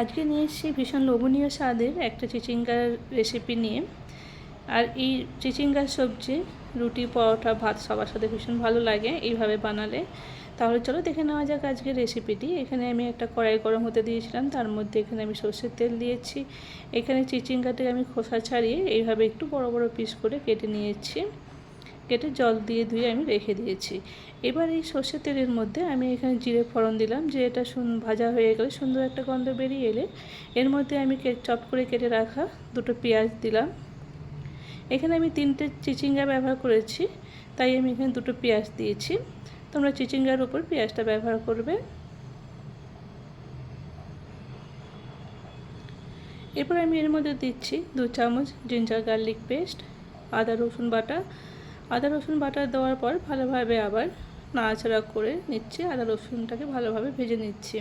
আজকে নিয়ে এসেছি ভীষণ লোভনীয় স্বাদের একটা চিচিঙ্গার রেসিপি নিয়ে। আর এই চিচিঙ্গার সবজি, রুটি, পরোটা, ভাত সবার সাথে ভীষণ ভালো লাগে এইভাবে বানালে। তাহলে চলো দেখে নেওয়া যাক আজকের রেসিপিটি এখানে আমি একটা কড়াই গরম হতে দিয়েছিলাম, তার মধ্যে এখানে আমি সর্ষের তেল দিয়েছি। এখানে চিচিঙ্গাটাকে আমি খোসা ছাড়িয়ে এইভাবে একটু বড় বড় পিস করে কেটে নিয়েছি। কেটে জল দিয়ে ধুয়ে আমি রেখে দিয়েছি। এবার এই সর্ষের তেলের মধ্যে আমি এখানে জিরে ফোড়ন দিলাম জিরেটা সুন ভাজা হয়ে গেলে সুন্দর একটা গন্ধ বেরিয়ে এলে এর মধ্যে আমি চপ করে কেটে রাখা দুটো পেঁয়াজ দিলাম। এখানে আমি তিনটে চিচিঙ্গা ব্যবহার করেছি, তাই আমি এখানে দুটো পেঁয়াজ দিয়েছি। তোমরা চিচিঙ্গার উপর পেঁয়াজটা ব্যবহার করবে। এরপর আমি এর মধ্যে দিচ্ছি দু চামচ জিঞ্জার গার্লিক পেস্ট আদা রসুন বাটা আদা, রসুন বাটা দেওয়ার পর ভালোভাবে আবার নাড়াচাড়া করে নিচ্ছি। আদা, রসুনটাকে ভালোভাবে ভেজে নিচ্ছি।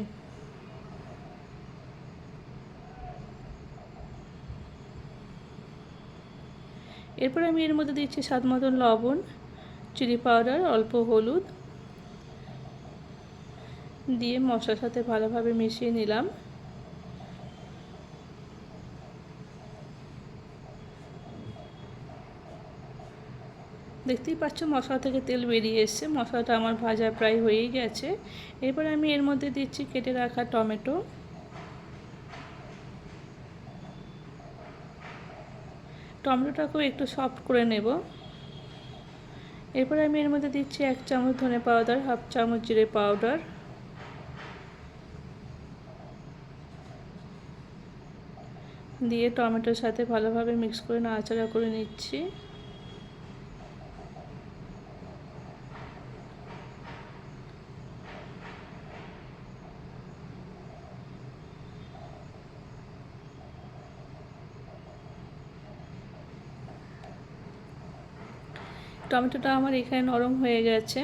এরপর আমি এর মধ্যে দিচ্ছি স্বাদ মতন লবণ, চিলি পাউডার, অল্প হলুদ দিয়ে মশলার সাথে ভালোভাবে মিশিয়ে নিলাম। দেখতেই পাচ্ছ মশলা থেকে তেল বেরিয়ে এসছে। মশলাটা আমার ভাজা প্রায় হয়েই গেছে। এরপর আমি এর মধ্যে দিচ্ছি কেটে রাখা টমেটো। টমেটোটাকেও একটু সফট করে নেব। এরপর আমি এর মধ্যে দিচ্ছি এক চামচ ধনে পাউডার, হাফ চামচ জিরে পাউডার। দিয়ে টমেটোর সাথে ভালোভাবে মিক্স করে নাড়াচাড়া করে নিচ্ছি। টমেটোটা আমার এখানে নরম হয়ে গেছে।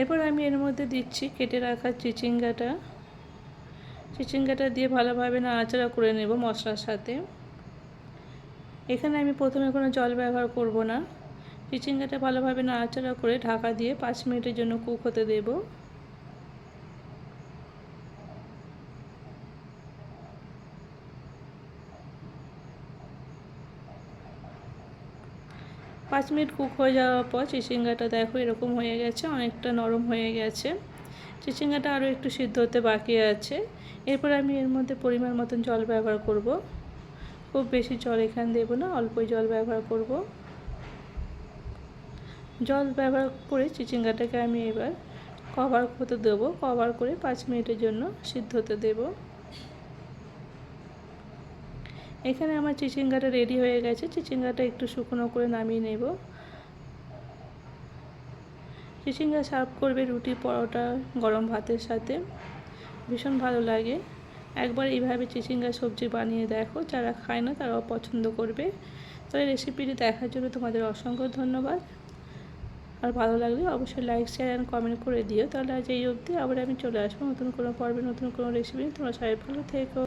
এরপর আমি এর মধ্যে দিচ্ছি, কেটে রাখা চিচিঙ্গাটা। চিচিঙ্গাটা দিয়ে ভালোভাবে নাড়াচাড়া করে নেব মশলার সাথে। এখানে আমি প্রথমে কোনো জল ব্যবহার করব না। চিচিঙ্গাটা ভালোভাবে নাড়াচাড়া করে ঢাকা দিয়ে পাঁচ মিনিটের জন্য কুক হতে দেবো। পাঁচ মিনিট কুক হয়ে যাওয়ার পর চিচিঙ্গাটা দেখো এরকম হয়ে গেছে, অনেকটা নরম হয়ে গেছে। চিচিঙ্গাটা আরও একটু সিদ্ধ হতে বাকি আছে। এরপর আমি এর মধ্যে পরিমাণ মতন জল ব্যবহার করব। খুব বেশি জল এখানে দেবো না, অল্পই জল ব্যবহার করব। জল ব্যবহার করে চিচিঙ্গাটাকে আমি এবার কভার হতে দেবো। কভার করে পাঁচ মিনিটের জন্য সিদ্ধ হতে দেবো। এখানে আমার চিচিঙ্গাটা রেডি হয়ে গেছে। চিচিঙ্গাটা একটু শুকনো করে নামিয়ে নেব। চিচিঙ্গা সার্ভ করবে রুটি, পরোটা, গরম ভাতের সাথে। ভীষণ ভালো লাগে। একবার এইভাবে চিচিঙ্গা সবজি বানিয়ে দেখো। যারা খায় না, তারাও পছন্দ করবে। তাহলে রেসিপিটি দেখার জন্য তোমাদের অসংখ্য ধন্যবাদ। আর ভালো লাগলে অবশ্যই লাইক শেয়ার অ্যান্ড কমেন্ট করে দিও। তাহলে আজ এই অবধি। আবার আমি চলে আসব নতুন কোনো পর্বে, নতুন কোনো রেসিপি তোমরা সবাই ভালো থেকো।